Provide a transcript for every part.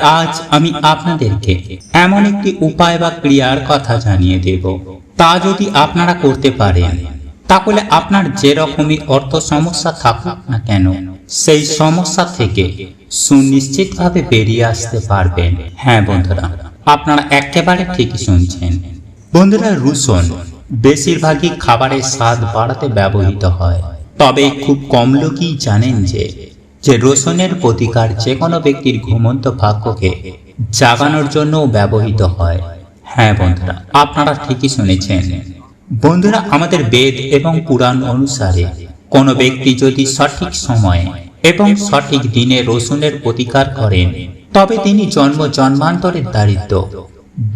আজ আমি আপনাদেরকে এমন একটি উপায় বা ক্রিয়ার কথা জানিয়ে দেব। তা যদি আপনারা করতে পারেন, তাহলে আপনার যে রকমই অর্থ সমস্যা থাকুক না কেন, সেই সমস্যা থেকে সুনিশ্চিতভাবে বেরিয়ে আসতে পারবেন। হ্যাঁ বন্ধুরা, আপনারা একেবারে ঠিকই শুনছেন। বন্ধুরা রুসন বেশিরভাগই খাবারের স্বাদ বাড়াতে ব্যবহৃত হয়। তবে খুব কম লোকই জানেন যে যে রসুনের প্রতিকার যে কোনো ব্যক্তির ঘুমন্ত ভাগ্যকে জাগানোর জন্য ব্যবহৃত হয়। হ্যাঁ বন্ধুরা, আপনারা ঠিকই শুনেছেন। বন্ধুরা, আমাদের বেদ এবং পুরাণ অনুসারে কোনো ব্যক্তি যদি সঠিক সময়ে এবং সঠিক দিনে রসুনের প্রতিকার করেন, তবে তিনি জন্ম জন্মান্তরের দারিদ্র,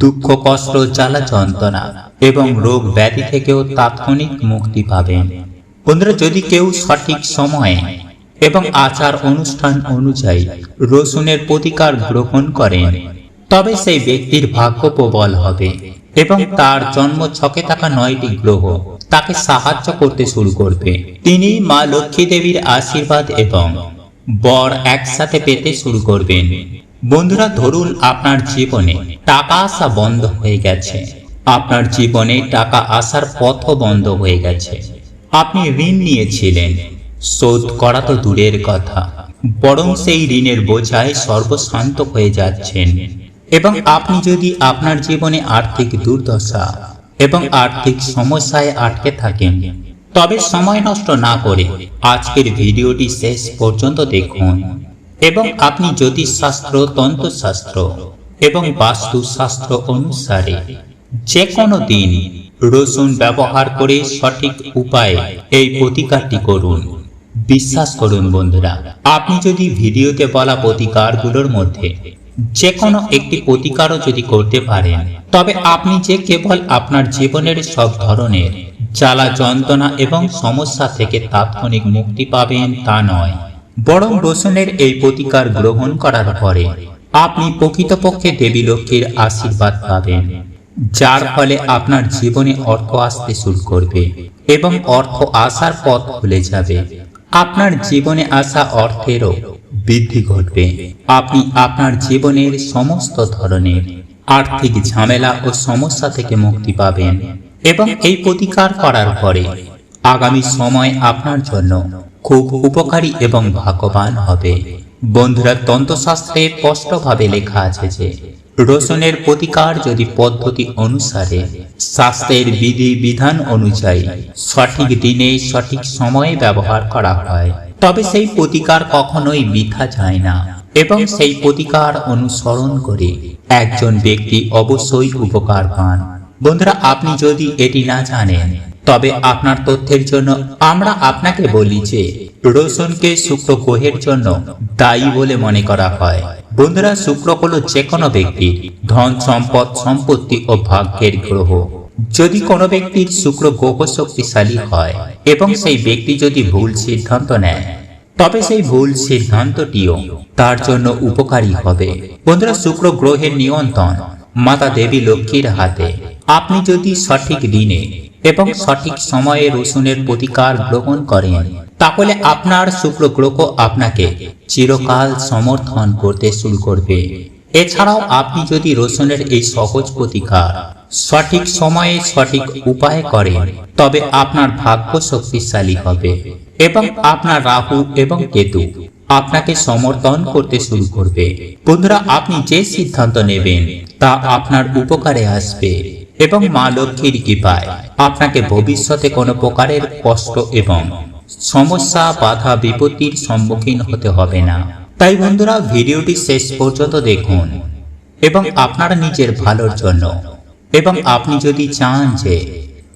দুঃখ, কষ্ট, জ্বালা যন্ত্রণা এবং রোগ ব্যাধি থেকেও তাৎক্ষণিক মুক্তি পাবেন। বন্ধুরা, যদি কেউ সঠিক সময়ে এবং আচার অনুষ্ঠান অনুযায়ী রসুনের প্রতিকার গ্রহণ করেন। তবে সেই ব্যক্তির ভাগ্য প্রবল হবে এবং তার জন্ম ছকে থাকা নয়টি গ্রহ তাকে সাহায্য করতে শুরু করবে। তিনি মা লক্ষ্মী দেবীর আশীর্বাদ এবং বর একসাথে পেতে শুরু করবেন। বন্ধুরা, ধরুন আপনার জীবনে টাকা আসা বন্ধ হয়ে গেছে। আপনার জীবনে টাকা আসার পথ বন্ধ হয়ে গেছে। আপনি ঋণ নিয়েছিলেন। শোধ করা তো দূরের কথা। বরং সেই ঋণের বোঝায় সর্বশান্ত হয়ে যাচ্ছেন। এবং আপনি যদি আপনার জীবনে আর্থিক দুর্দশা এবং আর্থিক সমস্যায় আটকে থাকেন, তবে সময় নষ্ট না করে আজকের ভিডিওটি শেষ পর্যন্ত দেখুন। এবং আপনি জ্যোতিষশাস্ত্র তন্ত্রশাস্ত্র এবং বাস্তুশাস্ত্র অনুসারে যে কোনো দিন রসুন ব্যবহার করে সঠিক উপায়ে এই প্রতিকারটি করুন। বিশ্বাস করুন বন্ধুরা, আপনি যদি ভিডিওতে বলা প্রতিকারগুলোর মধ্যে যে কোনো একটি প্রতিকারও যদি করতে পারেন, তবে আপনি যে কেবল আপনার জীবনের সব ধরনের জ্বালা, যন্ত্রণা এবং সমস্যা থেকে তাৎক্ষণিক মুক্তি পাবেন তা নয়। বরং রসুনের এই প্রতিকার গ্রহণ করার পরে আপনি প্রকৃতপক্ষে দেবী লক্ষ্মীর আশীর্বাদ পাবেন, যার ফলে আপনার জীবনে অর্থ আসতে শুরু করবে এবং অর্থ আসার পথ খুলে যাবে। আপনার জীবনে আসা অর্থেরও বৃদ্ধি ঘটবে। আপনি আপনার জীবনের সমস্ত ধরনের আর্থিক ঝামেলা ও সমস্যা থেকে মুক্তি পাবেন এবং এই প্রতিকার করার পরে আগামী সময় আপনার জন্য খুব উপকারী এবং ভাগ্যবান হবে। বন্ধুরা, তন্ত্রশাস্ত্রে স্পষ্টভাবে লেখা আছে যে রসুনের প্রতিকার যদি পদ্ধতি অনুসারে শাস্ত্রের বিধি বিধান অনুযায়ী সঠিক দিনে সঠিক সময়ে ব্যবহার করা হয়, তবে সেই প্রতিকার কখনোই বৃথা যায় না এবং সেই প্রতিকার অনুসরণ করে একজন ব্যক্তি অবশ্যই উপকার পান। বন্ধুরা, আপনি যদি এটি না জানেন, তবে আপনার তথ্যের জন্য আমরা আপনাকে বলি যে রসুনকে শুক্র গ্রহের জন্য দায়ী বলে মনে করা হয়। বন্ধুরা, শুক্র হল যে কোনো ব্যক্তির ধন সম্পদ, সম্পত্তি ও ভাগ্যের গ্রহ। যদি কোনো ব্যক্তির শুক্র গ্রহ শক্তিশালী হয় এবং সেই ব্যক্তি যদি ভুল সিদ্ধান্ত নেয়, তবে সেই ভুল সিদ্ধান্তটিও তার জন্য উপকারী হবে। বন্ধুরা, শুক্র গ্রহের নিয়ন্ত্রণ মাতা দেবী লক্ষ্মীর হাতে। আপনি যদি সঠিক দিনে এবং সঠিক সময়ে রসুনের প্রতিকার গ্রহণ করেন তাহলে আপনার শুক্র গ্রহ আপনাকে চিরকাল সমর্থন করতে শুরু করবে। এছাড়াও আপনি যদি রসুনের এই সহজ প্রতিকার সঠিক সময়ে সঠিক উপায়ে করেন, তবে আপনার ভাগ্য শক্তিশালী হবে এবং আপনার রাহু এবং কেতু আপনাকে সমর্থন করতে শুরু করবে। বন্ধুরা, আপনি যে সিদ্ধান্ত নেবেন তা আপনার উপকারে আসবে এবং মা লক্ষ্মীর কৃপায় আপনাকে ভবিষ্যতে কোনো প্রকারের কষ্ট এবং সমস্যা, বাধা, বিপত্তির সম্মুখীন হতে হবে না। তাই বন্ধুরা, ভিডিওটি শেষ পর্যন্ত দেখুন এবং আপনার নিজের ভালোর জন্য। এবং আপনি যদি চান যে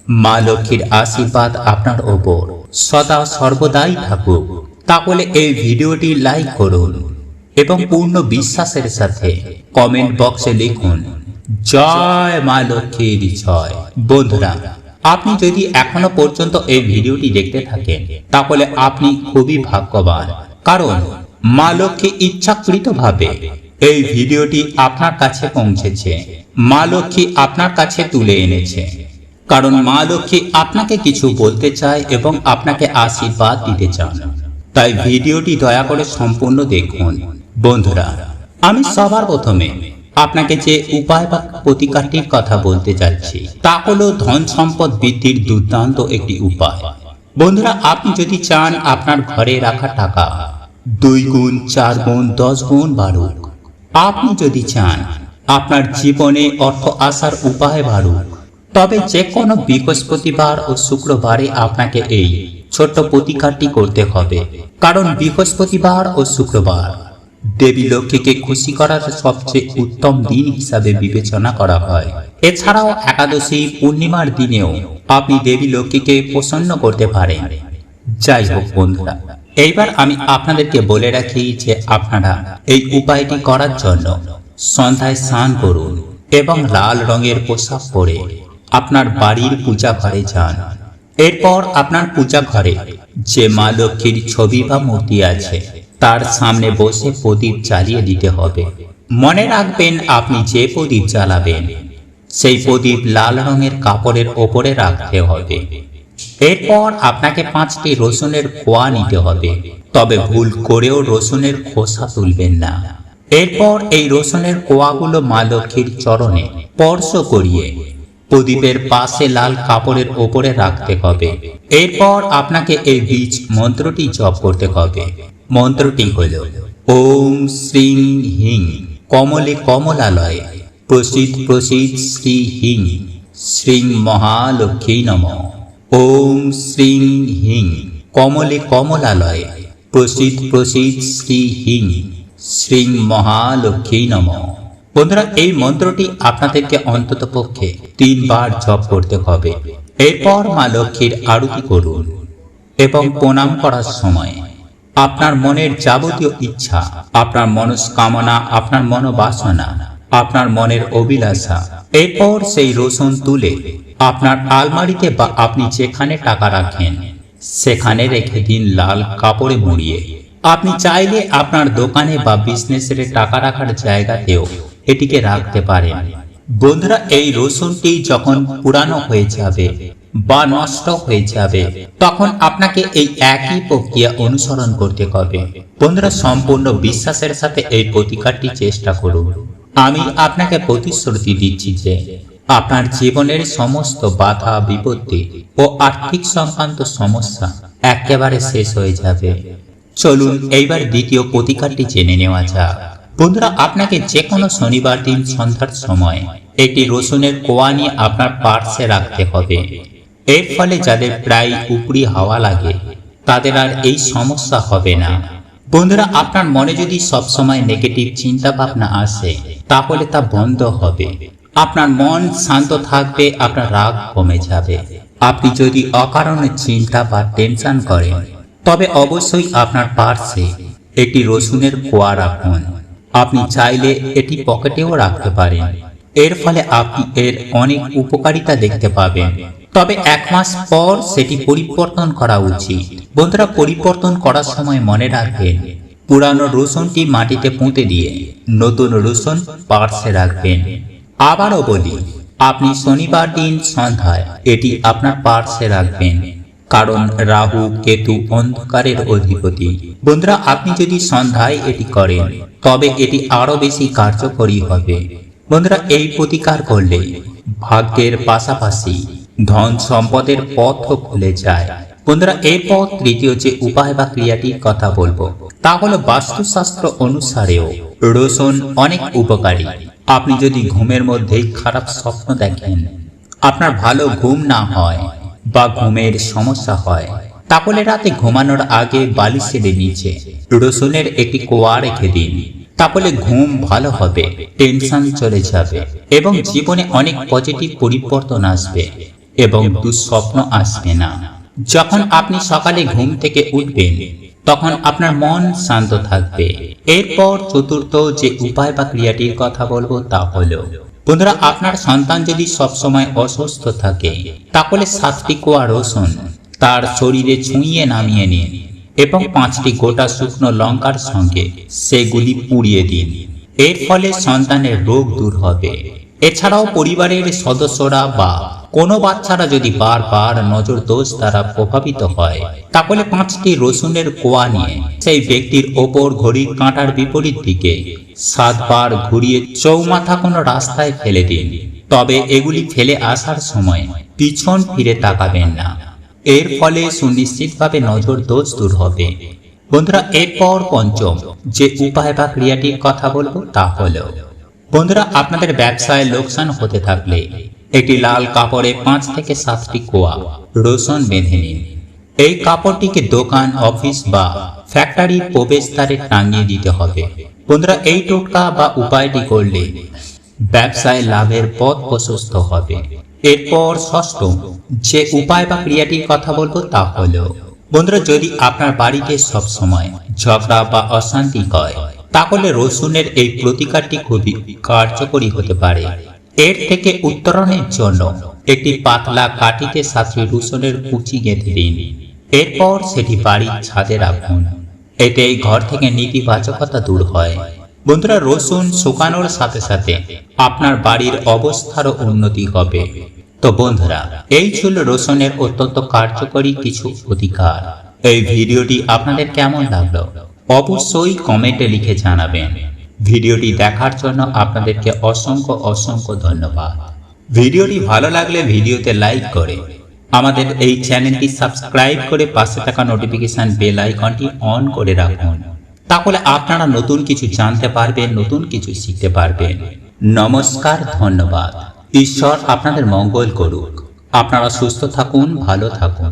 মা লক্ষ্মীর আশীর্বাদ আপনার ওপর সদা সর্বদাই থাকুক, তাহলে এই ভিডিওটি লাইক করুন এবং পূর্ণ বিশ্বাসের সাথে কমেন্ট বক্সে লিখুন, জয় মা লক্ষ্মীর জয়। বন্ধুরা আপনি যদি এখনও পর্যন্ত এই ভিডিওটি দেখতে থাকেন, তাহলে আপনি খুবই ভাগ্যবান। কারণ মা লক্ষ্মী ইচ্ছাকৃতভাবে এই ভিডিওটি আপনার কাছে পৌঁছেছে। মা লক্ষ্মী আপনার কাছে তুলে এনেছে। কারণ মা লক্ষ্মী আপনাকে কিছু বলতে চায় এবং আপনাকে আশীর্বাদ দিতে চান। তাই ভিডিওটি দয়া করে সম্পূর্ণ দেখুন। বন্ধুরা, আমি সবার প্রথমে আপনাকে যে উপায় বা প্রতিকারটির কথা বলতে যাচ্ছি, তা হলো ধন সম্পদ বৃদ্ধির দুর্দান্ত একটি উপায়। বন্ধুরা, আপনি যদি চান আপনার ঘরে রাখা টাকা দুই গুণ, চার গুণ, দশ গুণ বাড়ুক, আপনি যদি চান আপনার জীবনে অর্থ আসার উপায় বাড়ুক, তবে যে কোনো বৃহস্পতিবার ও শুক্রবারে আপনাকে এই ছোট্ট প্রতিকারটি করতে হবে। কারণ বৃহস্পতিবার ও শুক্রবার দেবী লক্ষ্মীকে খুশি করার সবচেয়ে উত্তম দিন হিসাবে বিবেচনা করা হয়। এছাড়াও একাদশী পূর্ণিমার দিনেও আপনি দেবী লক্ষ্মীকে প্রসন্ন করতে পারেন। যাই হোক বন্ধুরা, এইবার আমি আপনাদেরকে বলে রাখি যে আপনারা এই উপায়টি করার জন্য সন্ধ্যায় স্নান করুন এবং লাল রঙের পোশাক পরে আপনার বাড়ির পূজা ঘরে যান। এরপর আপনার পূজা ঘরে যে মা লক্ষ্মীর ছবি বা মূর্তি আছে তার সামনে বসে প্রদীপ জ্বালিয়ে দিতে হবে। মনে রাখবেন, আপনি যে প্রদীপ জ্বালাবেন, সেই প্রদীপ লাল রঙের কাপড়ের ওপরে রাখতে হবে। এরপর আপনাকে পাঁচটি রসুনের খোয়া নিতে হবে। তবে ভুল করেও রসুনের খোসা তুলবেন না। এরপর এই রসুনের কোয়াগুলো মা লক্ষ্মীর চরণে স্পর্শ করিয়ে প্রদীপের পাশে লাল কাপড়ের ওপরে রাখতে হবে। এরপর আপনাকে এই বীজ মন্ত্রটি জপ করতে হবে। মন্ত্রটি হল, ওম শ্রীং হিং, কমলে কমলালয় প্রসিদ প্রসিদ শ্রী হিং, শ্রীং মহালক্ষ্মী নম। ওম শ্রীং হিং, কমলে কমলালয় প্রসিদ প্রসিদ শ্রী হিং, শ্রীং মহালক্ষ্মী নম। বন্ধুরা, এই মন্ত্রটি আপনাদেরকে অন্তত পক্ষে তিনবার জপ করতে হবে। এরপর মা লক্ষ্মীর আরতি করুন এবং প্রণাম করার সময় আপনার মনের যাবতীয় ইচ্ছা, আপনার মনস্কামনা, আপনার মনোবাসনা, আপনার মনের অভিলাষা। এরপর সেই রসুন তুলে আপনার আলমারিতে বা আপনি যেখানে টাকা রাখেন, সেখানে রেখে দিন লাল কাপড়ে মুড়িয়ে। আপনি চাইলে আপনার দোকানে বা বিজনেসের টাকা রাখার জায়গাতেও এটিকে রাখতে পারেন। বন্ধুরা, এই রসুনটি যখন পুরানো হয়ে যাবে বা নষ্ট হয়ে যাবে। তখন আপনাকে এই একই প্রক্রিয়া অনুসরণ করতে হবে। বন্ধুরা, সম্পূর্ণ বিশ্বাসের সাথে এই প্রতিকারটি চেষ্টা করুন। আমি আপনাকে প্রতিশ্রুতি দিচ্ছি যে, আপনার জীবনের সমস্ত বাধা, বিপত্তি ও আর্থিক সংক্রান্ত সমস্যা একেবারে শেষ হয়ে যাবে। চলুন এইবার দ্বিতীয় প্রতিকারটি জেনে নেওয়া যাক। বন্ধুরা, আপনাকে যে কোনো শনিবার দিন সন্ধ্যার সময় একটি রসুনের কোয়া নিয়ে আপনার পার্সে রাখতে হবে। এর ফলে যাদের প্রায় উপরি হাওয়া লাগে, তাদের আর এই সমস্যা হবে না। বন্ধুরা, আপনার মনে যদি সবসময় নেগেটিভ চিন্তা ভাবনা আসে, তাহলে তা বন্ধ হবে। আপনার মন শান্ত থাকবে, আপনার রাগ কমে যাবে। আপনি যদি অকারণে চিন্তা বা টেনশন করেন, তবে অবশ্যই আপনার পার্সে একটি রসুনের কোয়া রাখুন। আপনি চাইলে এটি পকেটেও রাখতে পারেন। এর ফলে আপনি এর অনেক উপকারিতা দেখতে পাবেন। তবে এক মাস পর সেটি পরিবর্তন করা উচিত। বন্ধুরা, পরিবর্তন করার সময় মনে রাখবেন, পুরানো রসুনটি মাটিতে পুঁতে দিয়ে নতুন রসুন পার্সে রাখবেন। আবারও বলি, আপনি শনিবার দিন সন্ধ্যায় এটি আপনার পার্সে রাখবেন, কারণ রাহু, কেতু অন্ধকারের অধিপতি। বন্ধুরা, আপনি যদি সন্ধ্যায় এটি করেন, তবে এটি আরও বেশি কার্যকরী হবে। বন্ধুরা, এই প্রতিকার করলে ভাগ্যের পাশাপাশি ধন সম্পদের পথও খুলে যায়। বন্ধুরা এরপর তৃতীয় যে উপায় বা ক্রিয়াটির কথা বলব, তা হলো বাস্তুশাস্ত্র অনুসারেও রসুন অনেক উপকারী। আপনি যদি ঘুমের মধ্যেই খারাপ স্বপ্ন দেখেন, আপনার ভালো ঘুম না হয় বা ঘুমের সমস্যা হয়, তাহলে রাতে ঘুমানোর আগে বালিশের নিচে রসুনের একটি কোয়া রেখে দিন। তাহলে ঘুম ভালো হবে, টেনশন চলে যাবে এবং জীবনে অনেক পজিটিভ পরিবর্তন আসবে। এবং দুঃস্বপ্ন আসবে না। যখন আপনি সকালে ঘুম থেকে উঠবেন, তখন আপনার মন শান্ত থাকবে। এরপর চতুর্থ যে উপায় বা ক্রিয়াটির কথা বলব তা হলো, বন্ধুরা, আপনার সন্তান যদি সবসময় অসুস্থ থাকে, তাহলে সাতটি কোয়া রসুন তার শরীরে ছুঁয়ে নামিয়ে নিন এবং পাঁচটি গোটা শুকনো লঙ্কার সঙ্গে সেগুলি পুড়িয়ে দিন। এর ফলে সন্তানের রোগ দূর হবে। এছাড়াও পরিবারের সদস্যরা বা কোনো বাচ্চারা যদি বারবার নজর দোষ দ্বারা প্রভাবিত হয় তাহলে পাঁচটি রসুনের কোয়া নিয়ে সেই ব্যক্তির ওপর ঘড়ির কাঁটার বিপরীত দিকে সাতবার ঘুরিয়ে চৌমাথা কোনো রাস্তায় ফেলে দিন। তবে এগুলি ফেলে আসার সময় পিছন ফিরে তাকাবেন না। এর ফলে সুনিশ্চিতভাবে নজর দোষ দূর হবে। বন্ধুরা এরপর পঞ্চম যে উপায় বা ক্রিয়াটির কথা বলব তা হলো বন্ধুরা, আপনাদের ব্যবসায় লোকসান হতে থাকলে একটি লাল কাপড়ে পাঁচ থেকে সাতটি কোয়া রসুন বেঁধে নিন। এই কাপড়টিকে দোকান, অফিস বা ফ্যাক্টরির প্রবেশদ্বারে টাঙিয়ে দিতে হবে। বন্ধুরা, এই টোটকা বা উপায়টি করলে ব্যবসায় লাভের পথ প্রশস্ত হবে। এরপর ষষ্ঠ, যে উপায় বা ক্রিয়াটির কথা বলব তা হলো, বন্ধুরা, যদি আপনার বাড়িতে সব সময় ঝগড়া বা অশান্তি হয় তাহলে রসুনের এই প্রতিকারটি খুবই কার্যকরী হতে পারে। এর থেকে উত্তরণের জন্য একটি পাতলা কাঠিতে সাথে রসুনের কুচি গেঁথে দিন। এরপর সেটি বাড়ির ছাদে রাখুন। এতে এই ঘর থেকে নেতিবাচকতা দূর হয়। বন্ধুরা, রসুন শুকানোর সাথে সাথে আপনার বাড়ির অবস্থারও উন্নতি হবে। তো বন্ধুরা, এই ছিল রসুনের অত্যন্ত কার্যকরী কিছু অধিকার এই ভিডিওটি আপনাদের কেমন লাগল? অবশ্যই কমেন্টে লিখে জানাবেন। ভিডিওটি দেখার জন্য আপনাদেরকে অসংখ্য অসংখ্য ধন্যবাদ। ভিডিওটি ভালো লাগলে ভিডিওতে লাইক করে, আমাদের এই চ্যানেলটি সাবস্ক্রাইব করে পাশে থাকা নোটিফিকেশন বেল আইকনটি অন করে রাখুন। তাহলে আপনারা নতুন কিছু জানতে পারবেন, নতুন কিছু শিখতে পারবেন। নমস্কার, ধন্যবাদ। ঈশ্বর আপনাদের মঙ্গল করুক। আপনারা সুস্থ থাকুন, ভালো থাকুন।